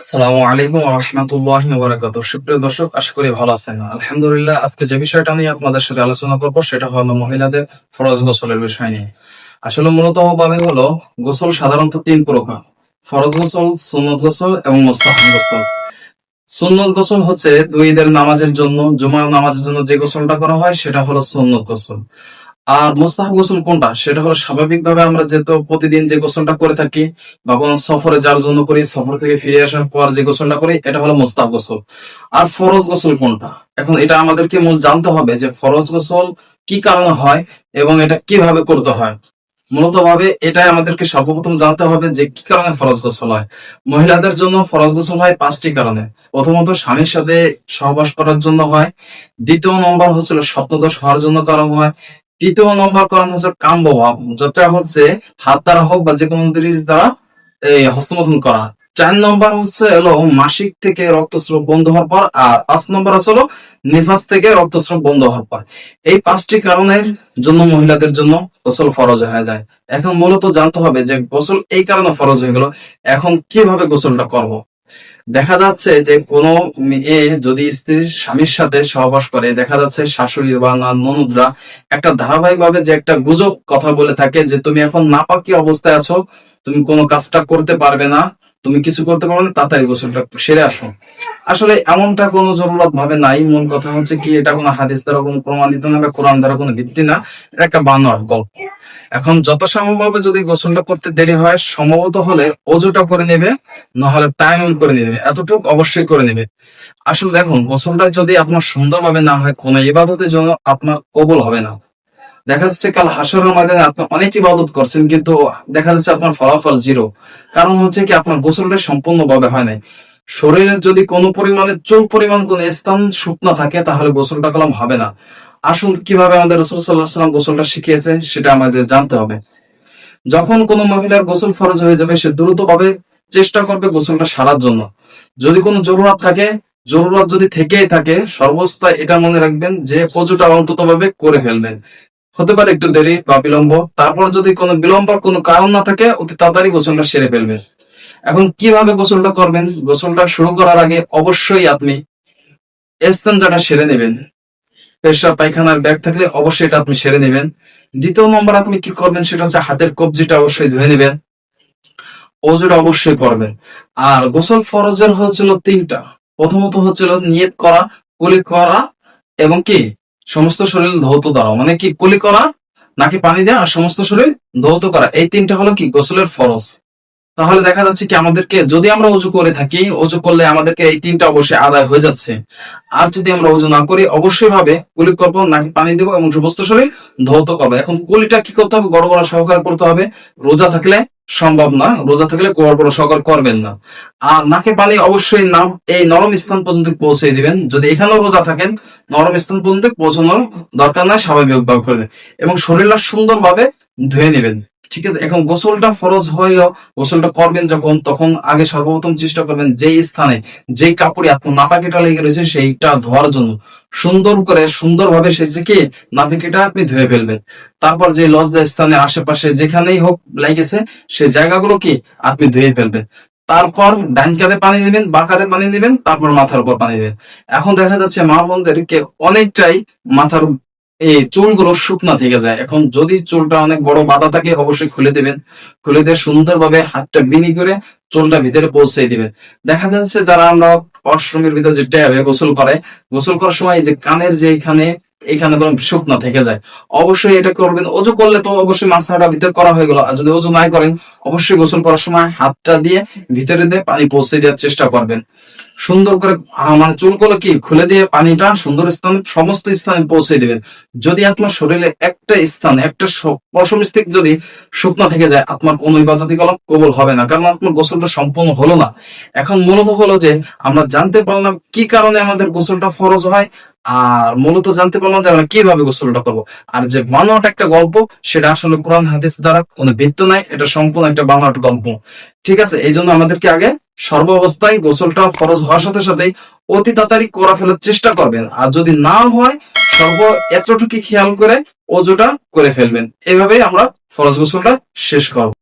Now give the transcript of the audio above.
আসসালামু আলাইকুম সুপ্রিয় দর্শক, আশা করি ভালো আছেন। আলহামদুলিল্লাহ, আজকে যে বিষয়টা নিয়ে আপনাদের সাথে আলোচনা করব, সেটা হলো মহিলাদের ফরজ গোসলের বিষয় নিয়ে। আসলে মূলত ভাবে হলো, গোসল সাধারণত তিন প্রকার। ফরজ গোসল, সুন্নত গোসল এবং মোস্তাহাব গোসল। সুন্নত গোসল হচ্ছে দুই ঈদের নামাজের জন্য, জুমার নামাজের জন্য যে গোসলটা করা হয়, সেটা হলো সুন্নত গোসল। আর মোস্তাহাব গোসল কোনটা? সেটা হলো স্বাভাবিকভাবে আমরা যেহেতু প্রতিদিন যে গোসলটা করে থাকি বা কোনো সফরে যাওয়ার জন্য করি, সফর থেকে ফিরে আসার পর যে গোসলটা করি, এটা হলো মোস্তাহাব গোসল। আর ফরজ গোসল কোনটা? এখন এটা আমাদেরকে মূল জানতে হবে যে ফরজ গোসল কি কারণে হয় এবং এটা কীভাবে করতে হয়। মূলত ভাবে এটাই আমাদেরকে সর্বপ্রথম জানতে হবে যে কি কারণে ফরজ গোসল হয়। মহিলাদের জন্য ফরজ গোসল হয় পাঁচটি কারণে। প্রথমত, স্বামীর সাথে সহবাস করার জন্য হয়। দ্বিতীয় নম্বর হচ্ছিল স্বপ্নদোষ হওয়ার জন্য কারণ হয়। তৃতীয় নম্বর কারণ হচ্ছে কাম্য ভাব যেটা হচ্ছে হাত দ্বারা হোক বা যে কোনো জিনিস দ্বারা হস্তমোধন করা। চার নম্বর হচ্ছে হলো মাসিক থেকে রক্তস্রাব বন্ধ হওয়ার পর, আর পাঁচ নম্বর হচ্ছে হলো নিফাস থেকে রক্তস্রাব বন্ধ হওয়ার পর। এই পাঁচটি কারণের জন্য মহিলাদের জন্য গোসল ফরজ হয়ে যায়। এখন মূলত জানতে হবে যে গোসল এই কারণে ফরজ হয়ে গেল। এখন কীভাবে গোসলটা করব। দেখা যাচ্ছে যে কোনো মেয়ে যদি স্ত্রীর স্বামীর সাথে সহবাস করে, দেখা যাচ্ছে শাশুড়ি বা ননদরা একটা ধারাবাহিক ভাবে যে একটা গুজব কথা বলে থাকে যে তুমি এখন নাপাকি অবস্থায় আছো, তুমি কোনো কাজটা করতে পারবে না, তুমি কিছু করতে পারবে না, তাড়াতাড়ি গোসলটা সেরে আসো। আসলে এমনটা কোনো জরুরত ভাবে নাই। মূল কথা হচ্ছে কি, এটা কোনো হাদিস দ্বারা কোনো প্রমাণিত না বা কোরআন দ্বারা কোনো ভিত্তি না, এটা একটা বানোয়ার গল্প। এখন যত সম্ভবভাবে যদি গোসলটা করতে দেরি হয়, সম্ভবত হলে অজুটা করে নেবে, নাহলে তায়ামুম করে নেবে। এতটুক অবশ্যই করে নেবে। আসলে দেখুন, গোসলটা যদি আপনার সুন্দরভাবে না হয়, কোনো ইবাদতের জন্য আপনার কবুল হবে না। দেখা যাচ্ছে কাল হাসরের ময়দানে আপনি অনেক ইবাদত করছেন, কিন্তু দেখা যাচ্ছে আপনার ফলাফল জিরো কারণ হচ্ছে কি, আপনার গোসলটা সম্পূর্ণভাবে হয় নাই। শরীরের যদি কোনো পরিমাণে চুল পরিমাণ কোন স্থান শুকনা থাকে, তাহলে গোসলটা কলম হবে না। আসল কীভাবে আমাদের রসুল সাল্লাহ সাল্লাম গোসলটা শিখিয়েছে সেটা আমাদের জানতে হবে। যখন কোনো মহিলার গোসল ফরজ হয়ে যাবে, সে দ্রুতভাবে চেষ্টা করবে গোসলটা সারার জন্য। যদি কোনো জরুরত থাকে, জরুরত যদি থেকেই থাকে, সর্বস্থায় এটা মনে রাখবেন যে পজুটা অন্তত ভাবে করে ফেলবেন। হতে পারে একটু দেরি বা বিলম্ব, তারপর যদি কোনো বিলম্ব কোনো কারণ না থাকে, অতি তাড়াতাড়ি গোসলটা সেরে ফেলবেন। এখন কীভাবে গোসলটা করবেন? গোসলটা শুরু করার আগে অবশ্যই আপনি স্থানজাটা সেরে নেবেন। পেশা পায়খানার ব্যাগ থাকলে অবশ্যই এটা আপনি সেরে নেবেন। দ্বিতীয় নম্বর আপনি কি করবেন সেটা হচ্ছে হাতের কবজিটা অবশ্যই ধুয়ে নেবেন। অজুটা অবশ্যই করবেন। আর গোসল ফরজের হচ্ছিল তিনটা। প্রথমত হচ্ছিল নিয়ত করা, কুলি করা এবং কি? সমস্ত শরীর ধৌত দ্বারা। মানে কি কুলি করা নাকি পানি দেওয়া আর সমস্ত শরীর ধৌত করা। এই তিনটা হলো কি? গোসলের ফরজ। তাহলে দেখা যাচ্ছে কি আমাদেরকে, যদি আমরা উজু করে থাকি, উজু করলে আমাদেরকে এই তিনটা অবশ্যই আদায় হয়ে যাচ্ছে। আর যদি আমরা উজু না করি অবশ্যই ভাবে কুলি করব নাকি পানি দেবো এবং সমস্ত শরীর ধৌত করব। এখন কুলিটা কি করতে হবে? গড় বড় সহকার করতে হবে। রোজা থাকলে সম্ভব না। রোজা থাকলে গড় বড় সহকার করবেন না। আর নাকে পানি অবশ্যই নাম এই নরম স্থান পর্যন্ত পৌঁছে দিবেন। যদি এখানেও রোজা থাকেন, নরম স্থান পর্যন্ত পৌঁছানোর দরকার নাই, স্বাভাবিক ভাবে করবেন এবং শরীরটা সুন্দরভাবে ধুয়ে নেবেন। ঠিক আছে? এখন গোসলটা ফরজ হইলেও গোসলটা করবেন যখন, তখন আগে সর্বপ্রথম চেষ্টা করবেন যে স্থানে যে কাপড়ে আপনার নাপাকিটা লেগে রয়েছে সেইটা ধোয়ার জন্য। সুন্দর করে, সুন্দরভাবে সে যে কি নাপিকিটা আপনি ধুয়ে ফেলবেন। তারপর যে লজ্জা স্থানের আশেপাশে যেখানেই হোক লেগেছে, সে জায়গাগুলো কি আপনি ধুয়ে ফেলবেন। তারপর ডান কাঁধে পানি নেবেন, বা কাঁধে পানি নেবেন, তারপর মাথার উপর পানি নেবেন এখন দেখা যাচ্ছে মা বোনদেরকে অনেকটাই মাথার এই চুলগুলো শুকনা থেকে যায়। এখন যদি চুলটা অনেক বড় বাধা থাকে, অবশ্যই খুলে দিবেন। খুলে দিয়ে সুন্দরভাবে হাতটা বিনি করে চুলটা ভিতরে পৌঁছে দিবেন। দেখা যাচ্ছে যারা আমরা ওয়াশরুমের ভিতরে যে ট্যাবে গোসল করে, গোসল করার সময় যে কানের যে এখানে এখানে কোনো শুকনা থেকে যায়। অবশ্যই এটা করবেন। অজু করলে তো অবশ্যই মাছাটা ভিতরে করা হয়ে গেল। আর যদি অজু নাই করেন অবশ্যই গোসল করার সময় হাতটা দিয়ে ভিতরে দিয়ে পানি পৌঁছে দেওয়ার চেষ্টা করবেন। সুন্দর করে মানে চুলগুলো কি, খুলে দিয়ে পানিটা সুন্দর স্থান, সমস্ত স্থানে পৌঁছে দিবেন। যদি আপনার শরীরে একটা স্থান, একটা পশম স্থিক যদি শুকনা থেকে যায়, আপনার কোন ইবাদতি কলম কবল হবে না, কারণ আপনার গোসলটা সম্পূর্ণ হলো না। এখন মূলত হলো যে, আমরা জানতে পারলাম কি কারণে আমাদের গোসলটা ফরজ হয়, আর মূলত জানতে পারলাম যে আমরা কীভাবে গোসলটা করব। আর যে বানোয়াট একটা গল্প, সেটা আসলে কোরআন হাদিস দ্বারা কোনো ভিত্তি নাই, এটা সম্পূর্ণ একটা একটু গল্প ঠিক আছে, এই জন্য আমাদেরকে আগে সর্ব অবস্থায় গোসলটা ফরজ হওয়ার সাথে সাথে অতি তাড়াতাড়ি করা ফেলার চেষ্টা করবেন। আর যদি না হয়, সর্ব এতটুকু খেয়াল করে অজুটা করে ফেলবেন। এভাবেই আমরা ফরজ গোসলটা শেষ করব।